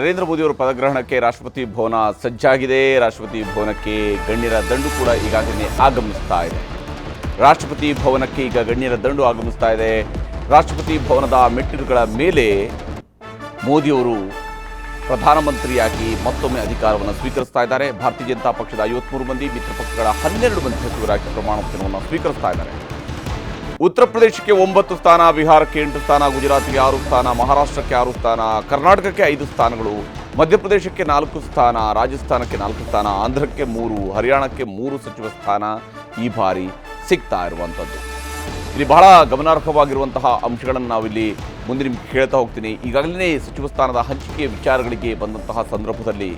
ನರೇಂದ್ರ ಮೋದಿ ಅವರ ಪದಗ್ರಹಣಕ್ಕೆ ರಾಷ್ಟ್ರಪತಿ ಭವನ ಸಜ್ಜಾಗಿದೆ. ರಾಷ್ಟ್ರಪತಿ ಭವನಕ್ಕೆ ಗಣ್ಯರ ದಂಡು ಕೂಡ ಈಗಾಗಲೇ ಆಗಮಿಸ್ತಾ ಇದೆ. ರಾಷ್ಟ್ರಪತಿ ಭವನಕ್ಕೆ ಈಗ ಗಣ್ಯರ ದಂಡು ಆಗಮಿಸ್ತಾ ಇದೆ. ರಾಷ್ಟ್ರಪತಿ ಭವನದ ಮೆಟ್ಟಿಲುಗಳ ಮೇಲೆ ಮೋದಿಯವರು ಪ್ರಧಾನಮಂತ್ರಿಯಾಗಿ ಮತ್ತೊಮ್ಮೆ ಅಧಿಕಾರವನ್ನು ಸ್ವೀಕರಿಸ್ತಾ ಇದ್ದಾರೆ. ಭಾರತೀಯ ಜನತಾ ಪಕ್ಷದ ಐವತ್ಮೂರು ಮಂದಿ, ಮಿತ್ರ ಪಕ್ಷಗಳ ಹನ್ನೆರಡು ಮಂದಿ ಸಚಿವರಾಗಿ ಪ್ರಮಾಣ ವಚನವನ್ನು ಸ್ವೀಕರಿಸ್ತಾ ಇದ್ದಾರೆ. ಉತ್ತರ ಪ್ರದೇಶಕ್ಕೆ ಒಂಬತ್ತು ಸ್ಥಾನ, ಬಿಹಾರಕ್ಕೆ ಎಂಟು ಸ್ಥಾನ, ಗುಜರಾತ್ಗೆ ಆರು ಸ್ಥಾನ, ಮಹಾರಾಷ್ಟ್ರಕ್ಕೆ ಆರು ಸ್ಥಾನ, ಕರ್ನಾಟಕಕ್ಕೆ ಐದು ಸ್ಥಾನಗಳು. ಮಧ್ಯಪ್ರದೇಶಕ್ಕೆ ನಾಲ್ಕು ಸ್ಥಾನ, ರಾಜಸ್ಥಾನಕ್ಕೆ ನಾಲ್ಕು ಸ್ಥಾನ, ಆಂಧ್ರಕ್ಕೆ ಮೂರು, ಹರಿಯಾಣಕ್ಕೆ ಮೂರು ಸಚಿವ ಸ್ಥಾನ ಈ ಬಾರಿ ಸಿಗ್ತಾ ಇರುವಂಥದ್ದು ಇಲ್ಲಿ ಬಹಳ ಗಮನಾರ್ಹವಾಗಿರುವಂತಹ ಅಂಶಗಳನ್ನು ನಾವಿಲ್ಲಿ ಮುಂದೆ ನಿಮ್ಗೆ ಕೇಳ್ತಾ ಹೋಗ್ತೀನಿ. ಈಗಾಗಲೇ ಸಚಿವ ಸ್ಥಾನದ ಹಂಚಿಕೆ ವಿಚಾರಗಳಿಗೆ ಬಂದಂತಹ ಸಂದರ್ಭದಲ್ಲಿ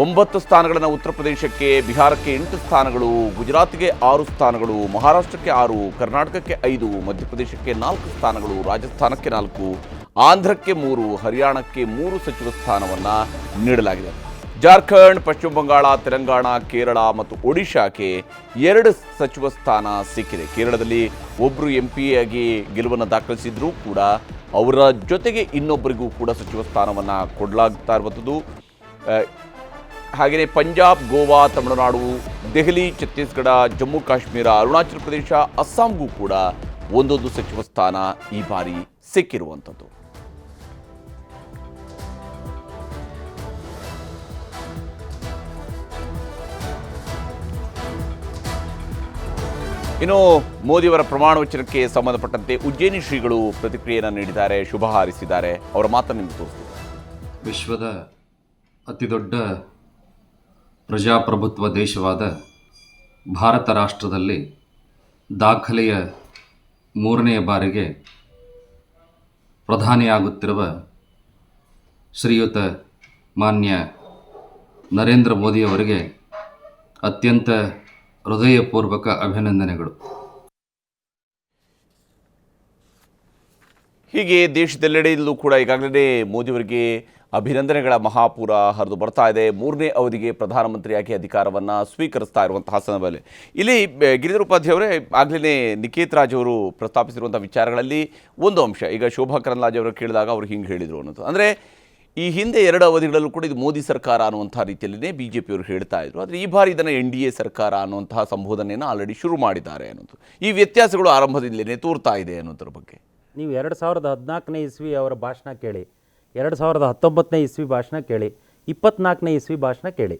ಒಂಬತ್ತು ಸ್ಥಾನಗಳನ್ನು ಉತ್ತರ ಪ್ರದೇಶಕ್ಕೆ, ಬಿಹಾರಕ್ಕೆ ಎಂಟು ಸ್ಥಾನಗಳು, ಗುಜರಾತ್ಗೆ ಆರು ಸ್ಥಾನಗಳು, ಮಹಾರಾಷ್ಟ್ರಕ್ಕೆ ಆರು, ಕರ್ನಾಟಕಕ್ಕೆ ಐದು, ಮಧ್ಯಪ್ರದೇಶಕ್ಕೆ ನಾಲ್ಕು ಸ್ಥಾನಗಳು, ರಾಜಸ್ಥಾನಕ್ಕೆ ನಾಲ್ಕು, ಆಂಧ್ರಕ್ಕೆ ಮೂರು, ಹರಿಯಾಣಕ್ಕೆ ಮೂರು ಸಚಿವ ಸ್ಥಾನವನ್ನು ನೀಡಲಾಗಿದೆ. ಜಾರ್ಖಂಡ್, ಪಶ್ಚಿಮ ಬಂಗಾಳ, ತೆಲಂಗಾಣ, ಕೇರಳ ಮತ್ತು ಒಡಿಶಾಕ್ಕೆ ಎರಡು ಸಚಿವ ಸ್ಥಾನ ಸಿಕ್ಕಿದೆ. ಕೇರಳದಲ್ಲಿ ಒಬ್ಬರು ಎಂ ಆಗಿ ಗೆಲುವನ್ನು ದಾಖಲಿಸಿದ್ರೂ ಕೂಡ ಅವರ ಜೊತೆಗೆ ಇನ್ನೊಬ್ಬರಿಗೂ ಕೂಡ ಸಚಿವ ಸ್ಥಾನವನ್ನು ಕೊಡಲಾಗ್ತಾ ಇರುವಂಥದ್ದು. ಹಾಗೆಯೇ ಪಂಜಾಬ್, ಗೋವಾ, ತಮಿಳುನಾಡು, ದೆಹಲಿ, ಛತ್ತೀಸ್ಗಢ, ಜಮ್ಮು, ಕಾಶ್ಮೀರ, ಅರುಣಾಚಲ ಪ್ರದೇಶ, ಅಸ್ಸಾಂಗೂ ಕೂಡ ಒಂದೊಂದು ಸಚಿವ ಸ್ಥಾನ ಈ ಬಾರಿ ಸಿಕ್ಕಿರುವಂಥದ್ದು. ಇನ್ನು ಮೋದಿಯವರ ಪ್ರಮಾಣ ವಚನಕ್ಕೆ ಸಂಬಂಧಪಟ್ಟಂತೆ ಉಜ್ಜಯಿನಿ ಶ್ರೀಗಳು ಪ್ರತಿಕ್ರಿಯೆಯನ್ನು ನೀಡಿದ್ದಾರೆ, ಶುಭ ಹಾರಿಸಿದ್ದಾರೆ. ಅವರ ಮಾತನ್ನು ನಿಮ್ಗೆ ತೋರಿಸ್ತೀನಿ. ವಿಶ್ವದ ಅತಿದೊಡ್ಡ ಪ್ರಜಾಪ್ರಭುತ್ವ ದೇಶವಾದ ಭಾರತ ರಾಷ್ಟ್ರದಲ್ಲಿ ದಾಖಲೆಯ ಮೂರನೆಯ ಬಾರಿಗೆ ಪ್ರಧಾನಿಯಾಗುತ್ತಿರುವ ಶ್ರೀಯುತ ಮಾನ್ಯ ನರೇಂದ್ರ ಮೋದಿಯವರಿಗೆ ಅತ್ಯಂತ ಹೃದಯಪೂರ್ವಕ ಅಭಿನಂದನೆಗಳು. ಹೀಗೆ ದೇಶದೆಲ್ಲೆಡೆಯಲ್ಲೂ ಕೂಡ ಈಗಾಗಲೇ ಮೋದಿಯವರಿಗೆ ಅಭಿನಂದನೆಗಳ ಮಹಾಪೂರ ಹರಿದು ಬರ್ತಾ ಇದೆ. ಮೂರನೇ ಅವಧಿಗೆ ಪ್ರಧಾನಮಂತ್ರಿಯಾಗಿ ಅಧಿಕಾರವನ್ನು ಸ್ವೀಕರಿಸ್ತಾ ಇರುವಂತಹ ಸಂದರ್ಭದಲ್ಲಿ. ಇಲ್ಲಿ ಗಿರಿಧರ್ ಉಪಾಧ್ಯಾಯ ಅವರೇ ಆಗಲೇ ನಿಕೇತ್ ರಾಜ್ ಅವರು ಪ್ರಸ್ತಾಪಿಸಿರುವಂಥ ವಿಚಾರಗಳಲ್ಲಿ ಒಂದು ಅಂಶ. ಈಗ ಶೋಭಾ ಕರಂದ್ಲಾಜೆ ಅವರು ಕೇಳಿದಾಗ ಅವರು ಹಿಂಗೆ ಹೇಳಿದರು ಅನ್ನೋದು. ಅಂದರೆ ಈ ಹಿಂದೆ ಎರಡು ಅವಧಿಗಳಲ್ಲೂ ಕೂಡ ಇದು ಮೋದಿ ಸರ್ಕಾರ ಅನ್ನುವಂಥ ರೀತಿಯಲ್ಲೇ ಬಿ ಜೆ ಪಿಯವರು ಹೇಳ್ತಾ ಇದ್ರು. ಆದರೆ ಈ ಬಾರಿ ಇದನ್ನು ಎನ್ ಡಿ ಎ ಸರ್ಕಾರ ಅನ್ನುವಂತಹ ಸಂಬೋಧನೆಯನ್ನು ಆಲ್ರೆಡಿ ಶುರು ಮಾಡಿದ್ದಾರೆ ಅನ್ನೋದು. ಈ ವ್ಯತ್ಯಾಸಗಳು ಆರಂಭದಿಂದಲೇ ತೋರ್ತಾ ಇದೆ ಅನ್ನೋದ್ರ ಬಗ್ಗೆ. ನೀವು ಎರಡು ಸಾವಿರದ ಹದಿನಾಲ್ಕನೇ ಇಸ್ವಿ ಅವರ ಭಾಷಣ ಕೇಳಿ, ಎರಡು ಸಾವಿರದ ಹತ್ತೊಂಬತ್ತನೇ ಇಸ್ವಿ ಭಾಷಣ ಕೇಳಿ, ಇಪ್ಪತ್ನಾಲ್ಕನೇ ಇಸ್ವಿ ಭಾಷಣ ಕೇಳಿ.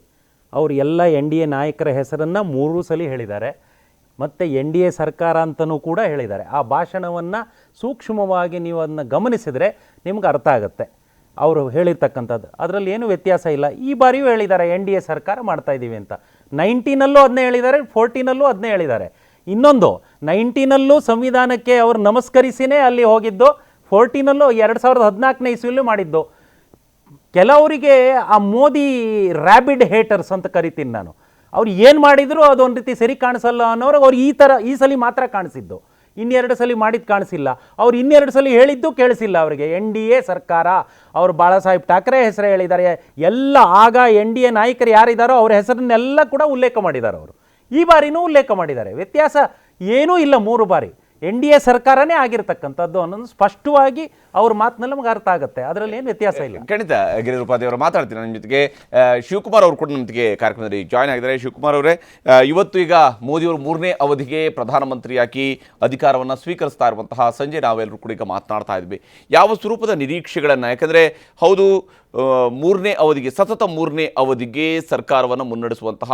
ಅವರು ಎಲ್ಲ ಎನ್ ಡಿ ಎ ನಾಯಕರ ಹೆಸರನ್ನು ಮೂರು ಸಲ ಹೇಳಿದ್ದಾರೆ. ಮತ್ತು ಎನ್ ಡಿ ಎ ಸರ್ಕಾರ ಅಂತಲೂ ಕೂಡ ಹೇಳಿದ್ದಾರೆ. ಆ ಭಾಷಣವನ್ನು ಸೂಕ್ಷ್ಮವಾಗಿ ನೀವು ಅದನ್ನ ಗಮನಿಸಿದರೆ ನಿಮ್ಗೆ ಅರ್ಥ ಆಗುತ್ತೆ. ಅವರು ಹೇಳಿರ್ತಕ್ಕಂಥದ್ದು. ಅದರಲ್ಲಿ ಏನು ವ್ಯತ್ಯಾಸ ಇಲ್ಲ. ಈ ಬಾರಿಯೂ ಹೇಳಿದ್ದಾರೆ, ಎನ್ ಡಿ ಎ ಸರ್ಕಾರ ಮಾಡ್ತಾಯಿದ್ದೀವಿ ಅಂತ. ನೈನ್ಟೀನಲ್ಲೂ ಅದನ್ನೇ ಹೇಳಿದ್ದಾರೆ, ಫೋರ್ಟೀನಲ್ಲೂ ಅದನ್ನೇ ಹೇಳಿದ್ದಾರೆ. ಇನ್ನೊಂದು, ನೈನ್ಟೀನಲ್ಲೂ ಸಂವಿಧಾನಕ್ಕೆ ಅವರು ನಮಸ್ಕರಿಸಿನೇ ಅಲ್ಲಿ ಹೋಗಿದ್ದು, ಫೋರ್ಟೀನಲ್ಲೂ ಎರಡು ಸಾವಿರದ ಹದಿನಾಲ್ಕನೇ ಇಸ್ವಿಲೂ ಮಾಡಿದ್ದು. ಕೆಲವರಿಗೆ ಆ ಮೋದಿ ರ್ಯಾಬಿಡ್ ಹೇಟರ್ಸ್ ಅಂತ ಕರಿತೀನಿ ನಾನು. ಅವ್ರು ಏನು ಮಾಡಿದರೂ ಅದೊಂದು ರೀತಿ ಸರಿ ಕಾಣಿಸಲ್ಲ ಅನ್ನೋರು ಅವ್ರು ಈ ಥರ ಈ ಸಲ ಮಾತ್ರ ಕಾಣಿಸಿದ್ದು. ಇನ್ನೆರಡು ಸಲ ಮಾಡಿದ್ದು ಕಾಣಿಸಿಲ್ಲ. ಅವ್ರು ಇನ್ನೆರಡು ಸಲ ಹೇಳಿದ್ದು ಕೇಳಿಸಿಲ್ಲ ಅವರಿಗೆ. ಎನ್ ಡಿ ಎ ಸರ್ಕಾರ, ಅವರು ಬಾಳಾ ಸಾಹೇಬ್ ಠಾಕ್ರೆ ಹೆಸರು ಹೇಳಿದ್ದಾರೆ. ಎಲ್ಲ ಆಗ ಎನ್ ಡಿ ಎ ನಾಯಕರು ಯಾರಿದ್ದಾರೋ ಅವ್ರ ಹೆಸರನ್ನೆಲ್ಲ ಕೂಡ ಉಲ್ಲೇಖ ಮಾಡಿದ್ದಾರೆ ಅವರು. ಈ ಬಾರಿನೂ ಉಲ್ಲೇಖ ಮಾಡಿದ್ದಾರೆ. ವ್ಯತ್ಯಾಸ ಏನೂ ಇಲ್ಲ ಮೂರು ಬಾರಿ. ಎನ್ ಡಿ ಎ ಸರ್ಕಾರನೇ ಆಗಿರತಕ್ಕಂಥದ್ದು ಅನ್ನೋದು ಸ್ಪಷ್ಟವಾಗಿ ಅವ್ರ ಮಾತಿನಲ್ಲಿ ನಮ್ಗೆ ಅರ್ಥ ಆಗುತ್ತೆ. ಅದರಲ್ಲಿ ಏನು ವ್ಯತ್ಯಾಸ ಇಲ್ಲ. ಖಂಡಿತ ಉಪಾಧ್ಯಾಯ ಅವರು ಮಾತಾಡ್ತೀನಿ ನಮ್ಮ ಜೊತೆಗೆ ಶಿವಕುಮಾರ್ ಅವರು ಕೂಡ ನಿಮ್ಮ ಜೊತೆಗೆ ಕಾರ್ಯಕ್ರಮದಲ್ಲಿ ಜಾಯ್ನ್ ಆಗಿದ್ದಾರೆ. ಶಿವಕುಮಾರ್ ಅವರೇ ಇವತ್ತು ಈಗ ಮೋದಿಯವರು ಮೂರನೇ ಅವಧಿಗೆ ಪ್ರಧಾನಮಂತ್ರಿಯಾಗಿ ಅಧಿಕಾರವನ್ನು ಸ್ವೀಕರಿಸ್ತಾ ಇರುವಂತಹ ಸಂಜೆ ನಾವೆಲ್ಲರೂ ಕೂಡ ಈಗ ಮಾತನಾಡ್ತಾ ಇದ್ವಿ. ಯಾವ ಸ್ವರೂಪದ ನಿರೀಕ್ಷೆಗಳನ್ನು? ಯಾಕಂದರೆ, ಹೌದು ಮೂರನೇ ಅವಧಿಗೆ, ಸತತ ಮೂರನೇ ಅವಧಿಗೆ ಸರ್ಕಾರವನ್ನು ಮುನ್ನಡೆಸುವಂತಹ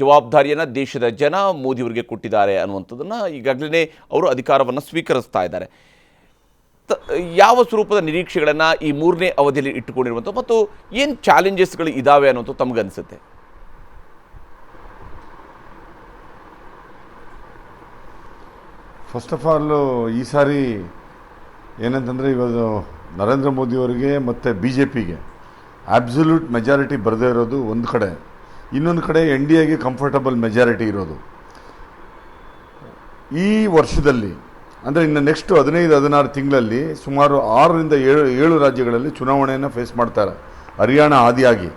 ಜವಾಬ್ದಾರಿಯನ್ನು ದೇಶದ ಜನ ಮೋದಿಯವರಿಗೆ ಕೊಟ್ಟಿದ್ದಾರೆ ಅನ್ನುವಂಥದ್ದನ್ನು ಈಗಾಗಲೇ ಅವರು ಅಧಿಕಾರವನ್ನು ಸ್ವೀಕರಿಸ್ತಾ ಇದ್ದಾರೆ. ಯಾವ ಸ್ವರೂಪದ ನಿರೀಕ್ಷೆಗಳನ್ನು ಈ ಮೂರನೇ ಅವಧಿಯಲ್ಲಿ ಇಟ್ಟುಕೊಂಡಿರುವಂಥ ಮತ್ತು ಏನು ಚಾಲೆಂಜಸ್ಗಳು ಇದ್ದಾವೆ ಅನ್ನೋದು ಅನಿಸುತ್ತೆ ಫಸ್ಟ್ ಆಫ್ ಆಲ್ ಈ ಸಾರಿ ಏನಂತಂದರೆ ಇವಾಗ ನರೇಂದ್ರ ಮೋದಿಯವರಿಗೆ ಮತ್ತು ಬಿ ಜೆ ಪಿಗೆ ಆಬ್ಸಲ್ಯೂಟ್ ಮೆಜಾರಿಟಿ ಬರದೇ ಇರೋದು ಒಂದು ಕಡೆ. ಇನ್ನೊಂದು ಕಡೆ ಎನ್ ಡಿ ಎಗೆ ಕಂಫರ್ಟಬಲ್ ಮೆಜಾರಿಟಿ ಇರೋದು. ಈ ವರ್ಷದಲ್ಲಿ, ಅಂದರೆ ಇನ್ನು ನೆಕ್ಸ್ಟ್ ಹದಿನೈದು, ಹದಿನಾರು ತಿಂಗಳಲ್ಲಿ ಸುಮಾರು ಆರರಿಂದ ಏಳು ಏಳು ರಾಜ್ಯಗಳಲ್ಲಿ ಚುನಾವಣೆಯನ್ನು ಫೇಸ್ ಮಾಡ್ತಾರೆ. ಹರಿಯಾಣ ಆದಿಯಾಗಿ.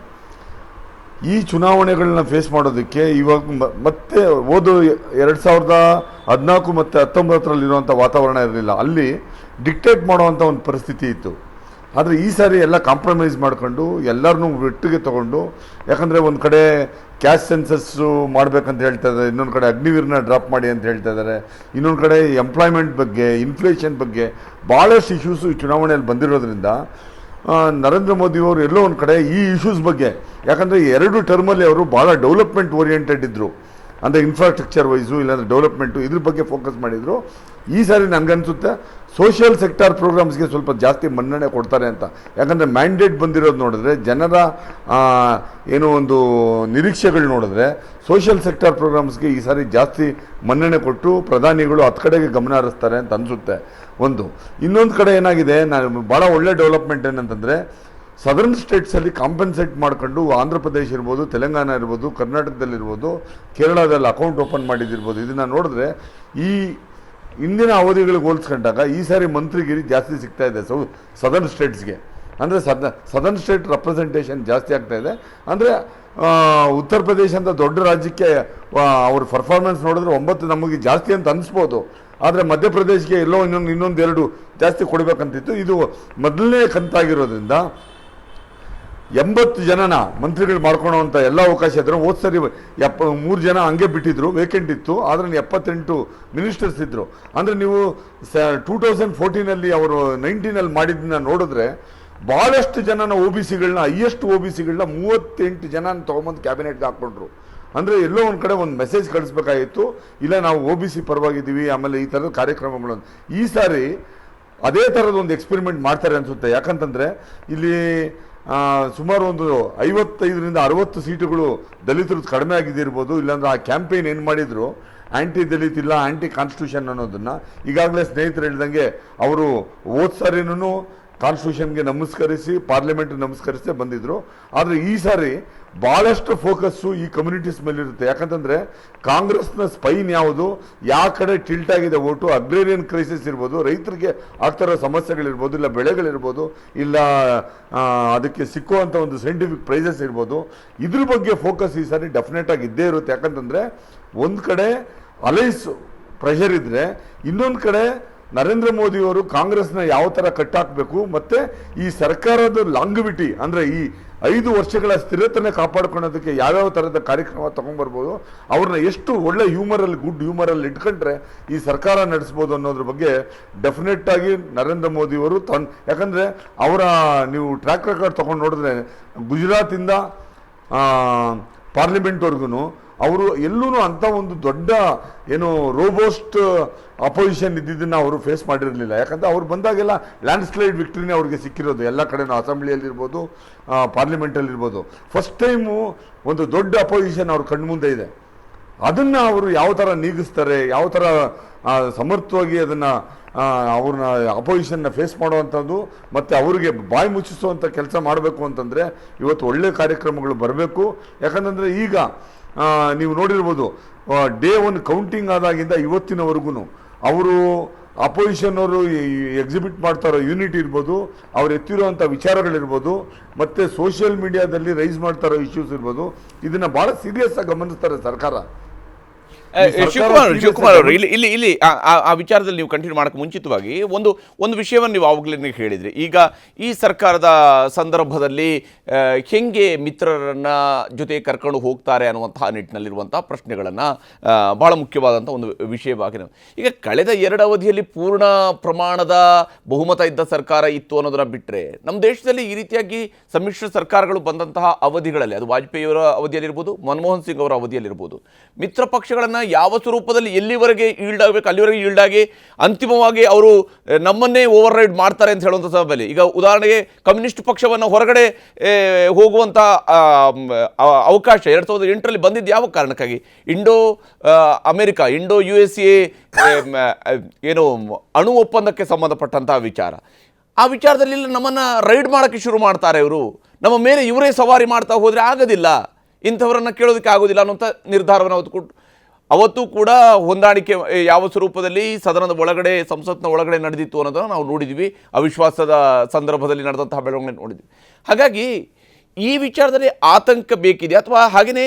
ಈ ಚುನಾವಣೆಗಳನ್ನ ಫೇಸ್ ಮಾಡೋದಕ್ಕೆ ಇವಾಗ ಮತ್ತೆ ಓದು ಎರಡು ಸಾವಿರದ ಹದಿನಾಲ್ಕು ಮತ್ತು ಹತ್ತೊಂಬತ್ತರಲ್ಲಿರುವಂಥ ವಾತಾವರಣ ಇರಲಿಲ್ಲ. ಅಲ್ಲಿ ಡಿಕ್ಟೇಟ್ ಮಾಡುವಂಥ ಒಂದು ಪರಿಸ್ಥಿತಿ ಇತ್ತು. ಆದರೆ ಈ ಸಾರಿ ಎಲ್ಲ ಕಾಂಪ್ರಮೈಸ್ ಮಾಡ್ಕೊಂಡು ಎಲ್ಲರನ್ನೂ ಒಟ್ಟಿಗೆ ತಗೊಂಡು, ಯಾಕಂದರೆ ಒಂದು ಕಡೆ ಕ್ಯಾಶ್ ಸೆನ್ಸಸ್ಸು ಮಾಡಬೇಕಂತ ಹೇಳ್ತಾ ಇದ್ದಾರೆ, ಇನ್ನೊಂದು ಕಡೆ ಅಗ್ನಿವೀರ್ನ ಡ್ರಾಪ್ ಮಾಡಿ ಅಂತ ಹೇಳ್ತಾ ಇದ್ದಾರೆ, ಇನ್ನೊಂದು ಕಡೆ ಎಂಪ್ಲಾಯ್ಮೆಂಟ್ ಬಗ್ಗೆ ಇನ್ಫ್ಲೇಷನ್ ಬಗ್ಗೆ ಭಾಳಷ್ಟು ಇಶ್ಯೂಸು ಚುನಾವಣೆಯಲ್ಲಿ ಬಂದಿರೋದ್ರಿಂದ ನರೇಂದ್ರ ಮೋದಿಯವರು ಎಲ್ಲೋ ಒಂದು ಕಡೆ ಈ ಇಶ್ಯೂಸ್ ಬಗ್ಗೆ, ಯಾಕಂದರೆ ಎರಡು ಟರ್ಮಲ್ಲಿ ಅವರು ಭಾಳ ಡೆವಲಪ್ಮೆಂಟ್ ಓರಿಯೆಂಟೆಡ್ ಇದ್ದರು ಅಂದರೆ ಇನ್ಫ್ರಾಸ್ಟ್ರಕ್ಚರ್ ವೈಸು ಇಲ್ಲಾಂದರೆ ಡೆವಲಪ್ಮೆಂಟು ಇದ್ರ ಬಗ್ಗೆ ಫೋಕಸ್ ಮಾಡಿದರು. ಈ ಸಾರಿ ನನಗನ್ಸುತ್ತೆ ಸೋಷಿಯಲ್ ಸೆಕ್ಟಾರ್ ಪ್ರೋಗ್ರಾಮ್ಸ್ಗೆ ಸ್ವಲ್ಪ ಜಾಸ್ತಿ ಮನ್ನಣೆ ಕೊಡ್ತಾರೆ ಅಂತ. ಯಾಕಂದರೆ ಮ್ಯಾಂಡೇಟ್ ಬಂದಿರೋದು ನೋಡಿದ್ರೆ ಜನರ ಏನೋ ಒಂದು ನಿರೀಕ್ಷೆಗಳು ನೋಡಿದ್ರೆ ಸೋಷಿಯಲ್ ಸೆಕ್ಟಾರ್ ಪ್ರೋಗ್ರಾಮ್ಸ್ಗೆ ಈ ಸಾರಿ ಜಾಸ್ತಿ ಮನ್ನಣೆ ಕೊಟ್ಟು ಪ್ರಧಾನಿಗಳು ಹತ್ತು ಕಡೆಗೆ ಗಮನ ಹರಿಸ್ತಾರೆ ಅಂತ ಅನಿಸುತ್ತೆ. ಒಂದು. ಇನ್ನೊಂದು ಕಡೆ ಏನಾಗಿದೆ, ನಾನು ಭಾಳ ಒಳ್ಳೆ ಡೆವಲಪ್ಮೆಂಟ್ ಏನಂತಂದರೆ ಸದರ್ನ್ ಸ್ಟೇಟ್ಸಲ್ಲಿ ಕಾಂಪನ್ಸೇಟ್ ಮಾಡ್ಕೊಂಡು ಆಂಧ್ರ ಪ್ರದೇಶ ಇರ್ಬೋದು, ತೆಲಂಗಾಣ ಇರ್ಬೋದು, ಕರ್ನಾಟಕದಲ್ಲಿರ್ಬೋದು, ಕೇರಳದಲ್ಲಿ ಅಕೌಂಟ್ ಓಪನ್ ಮಾಡಿದ್ದಿರ್ಬೋದು. ಇದನ್ನು ನೋಡಿದ್ರೆ ಈ ಇಂದಿನ ಅವಧಿಗಳಿಗೆ ಹೋಲಿಸ್ಕೊಂಡಾಗ ಈ ಸಾರಿ ಮಂತ್ರಿಗಿರಿ ಜಾಸ್ತಿ ಸಿಗ್ತಾ ಇದೆ, ಸೌ ಸದರ್ನ್ ಸ್ಟೇಟ್ಸ್ಗೆ ಅಂದರೆ ಸದ ಸದರ್ನ್ ಸ್ಟೇಟ್ ರೆಪ್ರೆಸೆಂಟೇಷನ್ ಜಾಸ್ತಿ ಆಗ್ತಾ ಇದೆ. ಅಂದರೆ ಉತ್ತರ ಪ್ರದೇಶ ಅಂತ ದೊಡ್ಡ ರಾಜ್ಯಕ್ಕೆ ಅವ್ರ ಪರ್ಫಾರ್ಮೆನ್ಸ್ ನೋಡಿದ್ರೆ ಒಂಬತ್ತು ನಮಗೆ ಜಾಸ್ತಿ ಅಂತ ಅನಿಸ್ಬೋದು. ಆದರೆ ಮಧ್ಯಪ್ರದೇಶಕ್ಕೆ ಎಲ್ಲೋ ಇನ್ನೊಂದು ಇನ್ನೊಂದು ಎರಡು ಜಾಸ್ತಿ ಕೊಡಬೇಕಂತಿತ್ತು. ಇದು ಮೊದಲನೇ ಕಂತಾಗಿರೋದ್ರಿಂದ ಎಂಬತ್ತು ಜನನ ಮಂತ್ರಿಗಳು ಅಂತ ಎಲ್ಲ ಅವಕಾಶ ಇದ್ರು ಹೋದ್ ಸರಿ ಎಪ್ಪ, ಮೂರು ಜನ ಹಂಗೆ ಬಿಟ್ಟಿದ್ರು ವೇಕೆಂಟ್ ಇತ್ತು. ಆದರೆ ಎಪ್ಪತ್ತೆಂಟು ಮಿನಿಸ್ಟರ್ಸ್ ಇದ್ದರು ಅಂದರೆ ನೀವು ಸ ಟೂ ತೌಸಂಡ್ ಫೋರ್ಟೀನಲ್ಲಿ ಅವರು ನೈನ್ಟೀನಲ್ಲಿ ಮಾಡಿದ್ದನ್ನ ನೋಡಿದ್ರೆ ಭಾಳಷ್ಟು ಜನನ ಒ ಬಿ ಸಿಗಳನ್ನ ಹೈಯೆಸ್ಟ್ ಒ ಬಿ ಸಿಗಳನ್ನ ಮೂವತ್ತೆಂಟು ಜನನ ತೊಗೊಂಬಂದು ಕ್ಯಾಬಿನೆಟ್ಗೆ ಹಾಕ್ಕೊಂಡ್ರು. ಅಂದರೆ ಎಲ್ಲೋ ಒಂದು ಕಡೆ ಒಂದು ಮೆಸೇಜ್ ಕಳಿಸ್ಬೇಕಾಗಿತ್ತು. ಇಲ್ಲ, ನಾವು ಒ ಬಿ ಸಿ ಪರವಾಗಿದ್ದೀವಿ, ಆಮೇಲೆ ಈ ಥರದ ಕಾರ್ಯಕ್ರಮಗಳು ಅಂತ. ಈ ಸಾರಿ ಅದೇ ಥರದ ಒಂದು ಎಕ್ಸ್ಪೆರಿಮೆಂಟ್ ಮಾಡ್ತಾರೆ ಅನಿಸುತ್ತೆ. ಯಾಕಂತಂದರೆ ಇಲ್ಲಿ ಸುಮಾರು ಒಂದು ಐವತ್ತೈದರಿಂದ ಅರವತ್ತು ಸೀಟುಗಳು ದಲಿತರು ಕಡಿಮೆ ಆಗಿದ್ದಿರ್ಬೋದು, ಇಲ್ಲಾಂದ್ರೆ ಆ ಕ್ಯಾಂಪೇನ್ ಏನು ಮಾಡಿದ್ರು ಆ್ಯಂಟಿ ದಲಿತ್ ಇಲ್ಲ ಆ್ಯಂಟಿ ಕಾನ್ಸ್ಟಿಟ್ಯೂಷನ್ ಅನ್ನೋದನ್ನು ಈಗಾಗಲೇ ಸ್ನೇಹಿತರು ಹೇಳಿದಂಗೆ ಅವರು ಹೋದ್ ಸಾರಿನೂ ಕಾನ್ಸ್ಟಿಟ್ಯೂಷನ್ಗೆ ನಮಸ್ಕರಿಸಿ ಪಾರ್ಲಿಮೆಂಟ್ ನಮಸ್ಕರಿಸಿ ಬಂದಿದ್ರು. ಆದರೆ ಈ ಸಾರಿ ಭಾಳಷ್ಟು ಫೋಕಸ್ಸು ಈ ಕಮ್ಯುನಿಟೀಸ್ ಮೇಲಿರುತ್ತೆ. ಯಾಕಂತಂದ್ರೆ ಕಾಂಗ್ರೆಸ್ನ ಸ್ಪೈನ್ ಯಾವುದು? ಯಾವ ಕಡೆ ಟಿಲ್ಟ್ ಆಗಿದೆ ಓಟು ಅಗ್ರೇರಿಯನ್ ಕ್ರೈಸಿಸ್ ಇರ್ಬೋದು, ರೈತರಿಗೆ ಆಗ್ತಿರೋ ಸಮಸ್ಯೆಗಳಿರ್ಬೋದು, ಇಲ್ಲ ಬೆಳೆಗಳಿರ್ಬೋದು, ಇಲ್ಲ ಅದಕ್ಕೆ ಸಿಕ್ಕುವಂಥ ಒಂದು ಸೈಂಟಿಫಿಕ್ ಪ್ರೈಸಸ್ ಇರ್ಬೋದು. ಇದ್ರ ಬಗ್ಗೆ ಫೋಕಸ್ ಈ ಸಾರಿ ಡೆಫಿನೆಟ್ ಆಗಿ ಇದ್ದೇ ಇರುತ್ತೆ. ಯಾಕಂತಂದ್ರೆ ಒಂದು ಕಡೆ ಅಲೈಸ್ ಪ್ರೆಷರ್ ಇದ್ರೆ, ಇನ್ನೊಂದು ಕಡೆ ನರೇಂದ್ರ ಮೋದಿ ಅವರು ಕಾಂಗ್ರೆಸ್ನ ಯಾವ ಥರ ಕಟ್ಟಾಕಬೇಕು, ಮತ್ತು ಈ ಸರ್ಕಾರದ ಲಾಂಗ್ವಿಟಿ, ಅಂದರೆ ಈ ಐದು ವರ್ಷಗಳ ಸ್ಥಿರತೆನ ಕಾಪಾಡ್ಕೊಳ್ಳೋದಕ್ಕೆ ಯಾವ್ಯಾವ ಥರದ ಕಾರ್ಯಕ್ರಮ ತೊಗೊಂಡ್ಬರ್ಬೋದು, ಅವ್ರನ್ನ ಎಷ್ಟು ಒಳ್ಳೆ ಹ್ಯೂಮರಲ್ಲಿ ಗುಡ್ ಹ್ಯೂಮರಲ್ಲಿ ಇಟ್ಕೊಂಡ್ರೆ ಈ ಸರ್ಕಾರ ನಡೆಸ್ಬೋದು ಅನ್ನೋದ್ರ ಬಗ್ಗೆ ಡೆಫಿನೆಟ್ಟಾಗಿ ನರೇಂದ್ರ ಮೋದಿಯವರು ತನ್, ಯಾಕಂದ್ರೆ ಅವರ ನೀವು ಟ್ರ್ಯಾಕ್ ರೆಕಾರ್ಡ್ ತೊಗೊಂಡು ನೋಡಿದ್ರೆ ಗುಜರಾತಿಂದ ಪಾರ್ಲಿಮೆಂಟ್ವರೆಗೂ ಅವರು ಎಲ್ಲೂ ಅಂತ ಒಂದು ದೊಡ್ಡ ಏನು ರೋಬೋಸ್ಟ್ ಅಪೋಸಿಷನ್ ಇದ್ದಿದ್ದನ್ನು ಅವರು ಫೇಸ್ ಮಾಡಿರಲಿಲ್ಲ. ಯಾಕಂದರೆ ಅವ್ರು ಬಂದಾಗೆಲ್ಲ ಲ್ಯಾಂಡ್ ಸ್ಲೈಡ್ ವಿಕ್ಟ್ರಿನೇ ಅವ್ರಿಗೆ ಸಿಕ್ಕಿರೋದು. ಎಲ್ಲ ಕಡೆನೂ ಅಸೆಂಬ್ಲಿಯಲ್ಲಿರ್ಬೋದು ಪಾರ್ಲಿಮೆಂಟಲ್ಲಿರ್ಬೋದು ಫಸ್ಟ್ ಟೈಮು ಒಂದು ದೊಡ್ಡ ಅಪೋಸಿಷನ್ ಅವ್ರ ಕಣ್ಮುಂದೆ ಇದೆ. ಅದನ್ನು ಅವರು ಯಾವ ಥರ ನೀಗಿಸ್ತಾರೆ, ಯಾವ ಥರ ಸಮರ್ಥವಾಗಿ ಅದನ್ನು ಅವ್ರನ್ನ ಅಪೋಸಿಷನ್ನ ಫೇಸ್ ಮಾಡುವಂಥದ್ದು, ಮತ್ತು ಅವರಿಗೆ ಬಾಯಿ ಮುಚ್ಚಿಸುವಂಥ ಕೆಲಸ ಮಾಡಬೇಕು ಅಂತಂದರೆ ಇವತ್ತು ಒಳ್ಳೆ ಕಾರ್ಯಕ್ರಮಗಳು ಬರಬೇಕು. ಯಾಕಂತಂದರೆ ಈಗ ನೀವು ನೋಡಿರ್ಬೋದು ಡೇ ಒನ್ ಕೌಂಟಿಂಗ್ ಆದಾಗಿಂದ ಇವತ್ತಿನವರೆಗೂ ಅವರು ಅಪೋಸಿಷನ್ ಅವರು ಎಕ್ಸಿಬಿಟ್ ಮಾಡ್ತಾರೋ ಯೂನಿಟ್ ಇರ್ಬೋದು, ಅವ್ರು ಎತ್ತಿರುವಂಥ ವಿಚಾರಗಳಿರ್ಬೋದು, ಮತ್ತು ಸೋಷಿಯಲ್ ಮೀಡಿಯಾದಲ್ಲಿ ರೈಸ್ ಮಾಡ್ತಾರೋ ಇಶ್ಯೂಸ್ ಇರ್ಬೋದು, ಇದನ್ನು ಭಾಳ ಸೀರಿಯಸ್ ಆಗಿ ಗಮನಿಸ್ತಾರೆ ಸರ್ಕಾರ. ಶಿವಕುಮಾರ್ serious ಶಿವಕುಮಾರ್ ಅವರು ಇಲ್ಲಿ ಇಲ್ಲಿ ಇಲ್ಲಿ ಆ- ವಿಚಾರದಲ್ಲಿ ನೀವು ಕಂಟಿನ್ಯೂ ಮಾಡಕ್ಕೆ ಮುಂಚಿತವಾಗಿ ಒಂದು ಒಂದು ವಿಷಯವನ್ನು ನೀವು ಆವಾಗಲೇ ಹೇಳಿದ್ರಿ. ಈಗ ಈ ಸರ್ಕಾರದ ಸಂದರ್ಭದಲ್ಲಿ ಹೆಂಗೆ ಮಿತ್ರರನ್ನ ಜೊತೆ ಕರ್ಕೊಂಡು ಹೋಗ್ತಾರೆ ಅನ್ನುವಂತಹ ನಿಟ್ಟಿನಲ್ಲಿರುವಂತಹ ಪ್ರಶ್ನೆಗಳನ್ನು ಬಹಳ ಮುಖ್ಯವಾದಂಥ ಒಂದು ವಿಷಯವಾಗಿ ಈಗ ಕಳೆದ ಎರಡು ಅವಧಿಯಲ್ಲಿ ಪೂರ್ಣ ಪ್ರಮಾಣದ ಬಹುಮತ ಇದ್ದ ಸರ್ಕಾರ ಇತ್ತು ಅನ್ನೋದನ್ನು ಬಿಟ್ಟರೆ ನಮ್ಮ ದೇಶದಲ್ಲಿ ಈ ರೀತಿಯಾಗಿ ಸಮ್ಮಿಶ್ರ ಸರ್ಕಾರಗಳು ಬಂದಂತಹ ಅವಧಿಗಳಲ್ಲಿ ಅದು ವಾಜಪೇಯಿಯವರ ಅವಧಿಯಲ್ಲಿರ್ಬೋದು ಮನಮೋಹನ್ ಸಿಂಗ್ ಅವರ ಅವಧಿಯಲ್ಲಿರ್ಬೋದು ಮಿತ್ರ ಪಕ್ಷಗಳನ್ನು ಯಾವ ಸ್ವರೂಪದಲ್ಲಿ ಎಲ್ಲಿವರೆಗೆ ಈಲ್ಡ್ ಆಗಬೇಕು ಅಲ್ಲಿವರೆಗೆ ಈಲ್ಡ್ ಆಗಿ ಅಂತಿಮವಾಗಿ ಅವರು ನಮ್ಮನ್ನೇ ಓವರ್ ರೈಡ್ ಮಾಡ್ತಾರೆ ಅಂತ ಹೇಳುವಂಥ ಸಂದರ್ಭದಲ್ಲಿ. ಈಗ ಉದಾಹರಣೆಗೆ ಕಮ್ಯುನಿಸ್ಟ್ ಪಕ್ಷವನ್ನು ಹೊರಗಡೆ ಹೋಗುವಂಥ ಅವಕಾಶ ಎರಡು ಸಾವಿರದ ಎಂಟರಲ್ಲಿ ಬಂದಿದ್ದು ಯಾವ ಕಾರಣಕ್ಕಾಗಿ? Indo America, Indo U S A, ಏನು, ಅಣು ಒಪ್ಪಂದಕ್ಕೆ ಸಂಬಂಧಪಟ್ಟಂತಹ ವಿಚಾರ. ಆ ವಿಚಾರದಲ್ಲಿ ನಮ್ಮನ್ನು ರೈಡ್ ಮಾಡೋಕ್ಕೆ ಶುರು ಮಾಡ್ತಾರೆ ಇವರು. ನಮ್ಮ ಮೇಲೆ ಇವರೇ ಸವಾರಿ ಮಾಡ್ತಾ ಹೋದರೆ ಆಗೋದಿಲ್ಲ. ಇಂಥವರನ್ನು ಕೇಳೋದಕ್ಕೆ ಆಗೋದಿಲ್ಲ ಅನ್ನೋಂಥ ನಿರ್ಧಾರವನ್ನು ಅವತ್ತು ಕೊಟ್ಟು ಅವತ್ತು ಕೂಡ ಹೊಂದಾಣಿಕೆ ಯಾವ ಸ್ವರೂಪದಲ್ಲಿ ಸದನದ ಒಳಗಡೆ, ಸಂಸತ್ನ ಒಳಗಡೆ ನಡೆದಿತ್ತು ಅನ್ನೋದನ್ನು ನಾವು ನೋಡಿದ್ವಿ. ಅವಿಶ್ವಾಸದ ಸಂದರ್ಭದಲ್ಲಿ ನಡೆದಂತಹ ಬೆಳವಣಿಗೆ ನೋಡಿದ್ವಿ. ಹಾಗಾಗಿ ಈ ವಿಚಾರದಲ್ಲಿ ಆತಂಕ ಬೇಕಿದೆ. ಅಥವಾ ಹಾಗೆಯೇ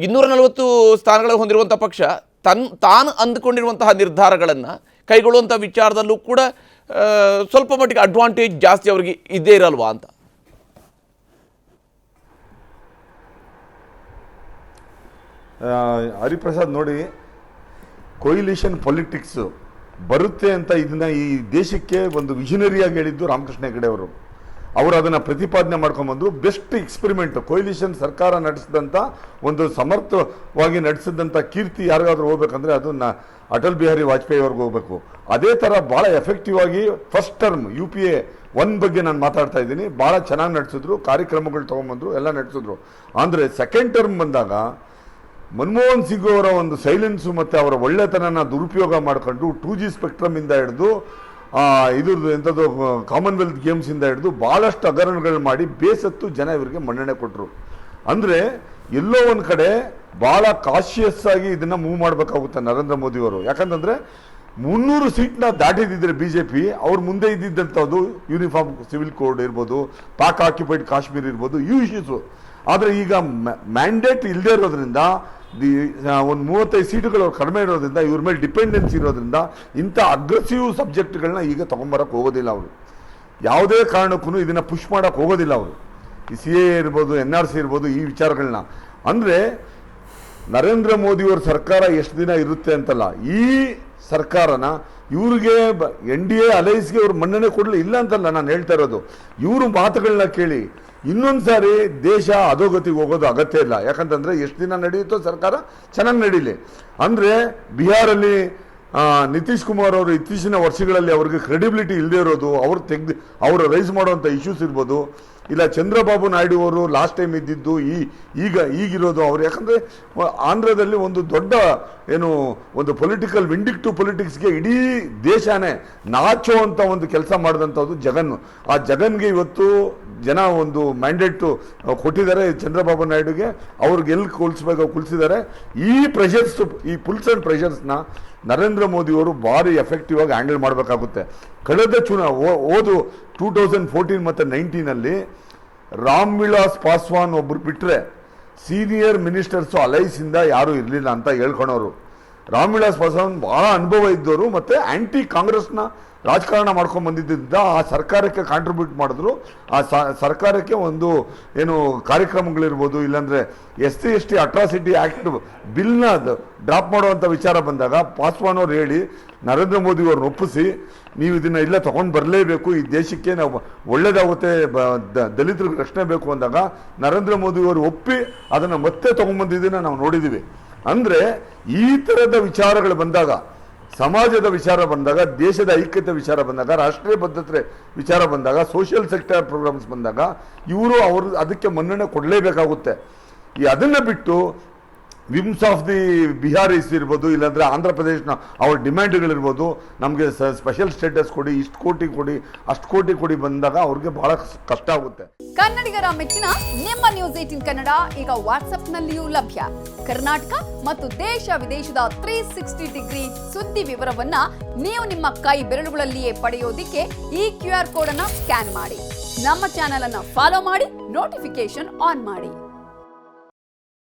ಇನ್ನೂರ ನಲವತ್ತು ಸ್ಥಾನಗಳನ್ನು ಹೊಂದಿರುವಂಥ ಪಕ್ಷ ತನ್, ತಾನು ಅಂದುಕೊಂಡಿರುವಂತಹ ನಿರ್ಧಾರಗಳನ್ನು ಕೈಗೊಳ್ಳುವಂಥ ವಿಚಾರದಲ್ಲೂ ಕೂಡ ಸ್ವಲ್ಪ ಮಟ್ಟಿಗೆ ಅಡ್ವಾಂಟೇಜ್ ಜಾಸ್ತಿ ಅವರಿಗೆ ಇದ್ದೇ ಇರಲ್ವಾ ಅಂತ ಆ, ಹರಿಪ್ರಸಾದ್ ನೋಡಿ ಕೊಯಿಲಿಷನ್ ಪೊಲಿಟಿಕ್ಸು ಬರುತ್ತೆ ಅಂತ ಇದನ್ನ ಈ ದೇಶಕ್ಕೆ ಒಂದು ವಿಷನರಿಯಾಗಿ ಹೇಳಿದ್ದು ರಾಮಕೃಷ್ಣ ಹೆಗಡೆ ಅವರು. ಅವರು ಅದನ್ನ ಪ್ರತಿಪಾದನೆ ಮಾಡ್ಕೊಂಬಂದು ಬೆಸ್ಟ್ ಎಕ್ಸ್ಪೆರಿಮೆಂಟ್ ಕೊಯ್ಲಿಷನ್ ಸರ್ಕಾರ ನಡೆಸಿದಂಥ ಒಂದು ಸಮರ್ಥವಾಗಿ ನಡೆಸಿದಂಥ ಕೀರ್ತಿ ಯಾರಿಗಾದ್ರೂ ಹೋಗ್ಬೇಕಂದ್ರೆ ಅದು ನ ಅಟಲ್ ಬಿಹಾರಿ ವಾಜಪೇಯಿ ಅವ್ರಿಗೆ ಹೋಗ್ಬೇಕು. ಅದೇ ಥರ ಭಾಳ ಎಫೆಕ್ಟಿವ್ ಆಗಿ first term U P A one ಬಗ್ಗೆ ನಾನು ಮಾತಾಡ್ತಾ ಇದ್ದೀನಿ. ಭಾಳ ಚೆನ್ನಾಗಿ ನಡೆಸಿದ್ರು, ಕಾರ್ಯಕ್ರಮಗಳು ತೊಗೊಂಬಂದ್ರು ಎಲ್ಲ ನಡೆಸಿದ್ರು. ಅಂದರೆ ಸೆಕೆಂಡ್ ಟರ್ಮ್ ಬಂದಾಗ ಮನಮೋಹನ್ ಸಿಂಗ್ ಅವರ ಒಂದು ಸೈಲೆನ್ಸು ಮತ್ತು ಅವರ ಒಳ್ಳೆತನನ ದುರುಪಯೋಗ ಮಾಡಿಕೊಂಡು ಟೂ ಜಿ ಸ್ಪೆಕ್ಟ್ರಮಿಂದ ಹಿಡಿದು ಇದ್ರದ್ದು ಎಂಥದ್ದು ಕಾಮನ್ವೆಲ್ತ್ ಗೇಮ್ಸಿಂದ ಹಿಡಿದು ಭಾಳಷ್ಟು ಹಗರಣಗಳು ಮಾಡಿ ಬೇಸತ್ತು ಜನ ಇವರಿಗೆ ಮನ್ನಣೆ ಕೊಟ್ಟರು ಅಂದರೆ, ಎಲ್ಲೋ ಒಂದು ಕಡೆ ಭಾಳ ಕಾಶಿಯಸ್ ಆಗಿ ಇದನ್ನು ಮೂವ್ ಮಾಡಬೇಕಾಗುತ್ತೆ ನರೇಂದ್ರ ಮೋದಿಯವರು. ಯಾಕಂತಂದರೆ ಮುನ್ನೂರು ಸೀಟ್ನ ದಾಟಿದ್ದಿದ್ರೆ ಬಿ ಜೆ ಪಿ ಅವ್ರ ಮುಂದೆ ಇದ್ದಿದ್ದಂಥದ್ದು ಯೂನಿಫಾರ್ಮ್ ಸಿವಿಲ್ ಕೋಡ್ ಇರ್ಬೋದು, ಪಾಕ್ ಆಕ್ಯುಪೈಡ್ ಕಾಶ್ಮೀರ್ ಇರ್ಬೋದು ಈ ಇಶ್ಯೂಸು ಆದರೆ ಈಗ ಮ್ಯಾಂಡೇಟ್ ಇಲ್ಲದೆ ಇರೋದ್ರಿಂದ, ದಿ ಒಂದು ಮೂವತ್ತೈದು ಸೀಟುಗಳು ಅವ್ರು ಕಡಿಮೆ ಇರೋದ್ರಿಂದ, ಇವ್ರ ಮೇಲೆ ಡಿಪೆಂಡೆನ್ಸಿ ಇರೋದ್ರಿಂದ, ಇಂಥ ಅಗ್ರೆಸಿವ್ ಸಬ್ಜೆಕ್ಟ್ಗಳನ್ನ ಈಗ ತೊಗೊಂಬರಕ್ಕೆ ಹೋಗೋದಿಲ್ಲ ಅವರು. ಯಾವುದೇ ಕಾರಣಕ್ಕೂ ಇದನ್ನು ಪುಷ್ ಮಾಡೋಕ್ಕೆ ಹೋಗೋದಿಲ್ಲ ಅವರು. ಈ ಸಿ ಎ ಇರ್ಬೋದು ಎನ್ ಆರ್ ಸಿ ಇರ್ಬೋದು, ಈ ವಿಚಾರಗಳನ್ನ ಅಂದರೆ, ನರೇಂದ್ರ ಮೋದಿಯವ್ರ ಸರ್ಕಾರ ಎಷ್ಟು ದಿನ ಇರುತ್ತೆ ಅಂತಲ್ಲ, ಈ ಸರ್ಕಾರನ, ಇವ್ರಿಗೆ ಎನ್ ಡಿ ಎ, ಅಲೈಸ್ಗೆ ಅವ್ರು ಮನ್ನಣೆ ಕೊಡಲಿ ಇಲ್ಲ ಅಂತಲ್ಲ ನಾನು ಹೇಳ್ತಾ ಇರೋದು. ಇವರು ಮಾತುಗಳನ್ನ ಕೇಳಿ, ಇನ್ನೊಂದು ಸಾರಿ ದೇಶ ಅಧೋಗತಿಗೆ ಹೋಗೋದು ಅಗತ್ಯ ಇಲ್ಲ. ಯಾಕಂತಂದರೆ ಎಷ್ಟು ದಿನ ನಡೆಯುತ್ತೋ ಸರ್ಕಾರ ಚೆನ್ನಾಗಿ ನಡೀಲಿ. ಅಂದರೆ ಬಿಹಾರಲ್ಲಿ ನಿತೀಶ್ ಕುಮಾರ್ ಅವರು ಇತ್ತೀಚಿನ ವರ್ಷಗಳಲ್ಲಿ ಅವ್ರಿಗೆ ಕ್ರೆಡಿಬಿಲಿಟಿ ಇಲ್ಲದೆ ಇರೋದು, ಅವ್ರು ತೆಗ್ದು, ಅವರು ರೈಸ್ ಮಾಡುವಂಥ ಇಶ್ಯೂಸ್ ಇರ್ಬೋದು. ಇಲ್ಲ, ಚಂದ್ರಬಾಬು ನಾಯ್ಡು ಅವರು ಲಾಸ್ಟ್ ಟೈಮ್ ಇದ್ದಿದ್ದು ಈ, ಈಗ, ಈಗಿರೋದು ಅವರು. ಯಾಕಂದರೆ, ಆಂಧ್ರದಲ್ಲಿ ಒಂದು ದೊಡ್ಡ, ಏನು, ಒಂದು ಪೊಲಿಟಿಕಲ್ ವಿಂಡಿಕ್ಟಿವ್ ಪೊಲಿಟಿಕ್ಸ್ಗೆ ಇಡೀ ದೇಶನೇ ನಾಚೋ ಅಂತ ಒಂದು ಕೆಲಸ ಮಾಡಿದಂಥದ್ದು ಜಗನ್. ಆ ಜಗನ್ಗೆ ಇವತ್ತು ಜನ ಒಂದು ಮ್ಯಾಂಡೇಟು ಕೊಟ್ಟಿದ್ದಾರೆ ಚಂದ್ರಬಾಬು ನಾಯ್ಡುಗೆ. ಅವ್ರಿಗೆ ಎಲ್ಲಿ ಕುಲ್ಸ್ಬೇಕು ಕುಲ್ಸಿದ್ದಾರೆ. ಈ ಪ್ರೆಷರ್ಸ್ ಈ ಪುಲ್ಸ್ ಆ್ಯಂಡ್ ಪ್ರೆಷರ್ಸ್ನ ನರೇಂದ್ರ ಮೋದಿಯವರು ಭಾರಿ ಎಫೆಕ್ಟಿವ್ ಆಗಿ ಹ್ಯಾಂಡಲ್ ಮಾಡಬೇಕಾಗುತ್ತೆ. ಕಳೆದ ಚುನಾ ಓದು ಟೂ ತೌಸಂಡ್ ಫೋರ್ಟೀನ್ ಮತ್ತು ನೈನ್ಟೀನಲ್ಲಿ ರಾಮ್ ವಿಲಾಸ್ ಪಾಸ್ವಾನ್ ಒಬ್ಬರು ಬಿಟ್ಟರೆ ಸೀನಿಯರ್ ಮಿನಿಸ್ಟರ್ಸು ಅಲೈಸಿಂದ ಯಾರೂ ಇರಲಿಲ್ಲ ಅಂತ ಹೇಳ್ಕೊಳೋರು. ರಾಮ್ ವಿಲಾಸ್ ಪಾಸ್ವಾನ್ ಭಾಳ ಅನುಭವ ಇದ್ದವರು ಮತ್ತು ಆ್ಯಂಟಿ ಕಾಂಗ್ರೆಸ್ನ ರಾಜಕಾರಣ ಮಾಡ್ಕೊಂಡು ಬಂದಿದ್ದರಿಂದ ಆ ಸರ್ಕಾರಕ್ಕೆ ಕಾಂಟ್ರಿಬ್ಯೂಟ್ ಮಾಡಿದ್ರು. ಆ ಸರ್ಕಾರಕ್ಕೆ ಒಂದು ಏನು ಕಾರ್ಯಕ್ರಮಗಳಿರ್ಬೋದು, ಇಲ್ಲಾಂದರೆ S C, S T atrocity act ಬಿಲ್ನ ಡ್ರಾಪ್ ಮಾಡುವಂಥ ವಿಚಾರ ಬಂದಾಗ ಪಾಸ್ವಾನ್ ಅವ್ರು ಹೇಳಿ, ನರೇಂದ್ರ ಮೋದಿ ಅವ್ರನ್ನ ಒಪ್ಪಿಸಿ, ನೀವು ಇದನ್ನ ಇಲ್ಲ ತೊಗೊಂಡು ಬರಲೇಬೇಕು, ಈ ದೇಶಕ್ಕೆ ನಾವು ಒಳ್ಳೆಯದಾಗುತ್ತೆ ದಲಿತರಿಗೆ ರಕ್ಷಣೆ ಬೇಕು ಅಂದಾಗ ನರೇಂದ್ರ ಮೋದಿ ಅವರು ಒಪ್ಪಿ ಅದನ್ನು ಮತ್ತೆ ತೊಗೊಂಡ್ಬಂದಿದ್ದನ್ನು ನಾವು ನೋಡಿದ್ದೀವಿ ಅಂದರೆ ಈ ಥರದ ವಿಚಾರಗಳು ಬಂದಾಗ ಸಮಾಜದ ವಿಚಾರ ಬಂದಾಗ, ದೇಶದ ಐಕ್ಯತೆ ವಿಚಾರ ಬಂದಾಗ, ರಾಷ್ಟ್ರೀಯ ಬದ್ಧತೆ ವಿಚಾರ ಬಂದಾಗ ಸೋಷಿಯಲ್ ಸೆಕ್ಟರ್ ಪ್ರೋಗ್ರಾಮ್ಸ್ ಬಂದಾಗ, ಇವರು ಅವರು ಅದಕ್ಕೆ ಮನ್ನಣೆ ಕೊಡಲೇಬೇಕಾಗುತ್ತೆ. ಈ ಅದನ್ನು ಬಿಟ್ಟು ವಿಮ್ಸ್ ಆಫ್ ದಿ ಬಿಹಾರೀಸ್ ಇರ್ಬೋದು, ಇಲ್ಲಾಂದರೆ ಆಂಧ್ರ ಪ್ರದೇಶನ ಅವ್ರ ಡಿಮ್ಯಾಂಡ್ಗಳಿರ್ಬೋದು, ನಮಗೆ ಸ್ಪೆಷಲ್ ಸ್ಟೇಟಸ್ ಕೊಡಿ, ಇಷ್ಟು ಕೋಟಿ ಕೊಡಿ, ಅಷ್ಟು ಕೋಟಿ ಕೊಡಿ ಬಂದಾಗ ಅವ್ರಿಗೆ ಬಹಳ ಕಷ್ಟ ಆಗುತ್ತೆ. ಕನ್ನಡಿಗರ ಮೆಚ್ಚಿನ ನಿಮ್ಮ ನ್ಯೂಸ್ ಏಟಿನ್ ಕನ್ನಡ ಈಗ ವಾಟ್ಸ್ಆಪ್ನಲ್ಲಿಯೂ ಲಭ್ಯ. ಕರ್ನಾಟಕ ಮತ್ತು ದೇಶ ವಿದೇಶದ ತ್ರೀ ಸಿಕ್ಸ್ಟಿ ಡಿಗ್ರಿ ಸುದ್ದಿ ವಿವರವನ್ನ ನೀವು ನಿಮ್ಮ ಕೈ ಬೆರಳುಗಳಲ್ಲಿಯೇ ಪಡೆಯೋದಿಕ್ಕೆ ಈ ಕ್ಯೂ ಆರ್ ಕೋಡ್ ಅನ್ನ ಸ್ಕ್ಯಾನ್ ಮಾಡಿ. ನಮ್ಮ ಚಾನೆಲ್ ಅನ್ನ ಫಾಲೋ ಮಾಡಿ ನೋಟಿಫಿಕೇಶನ್ ಆನ್ ಮಾಡಿ.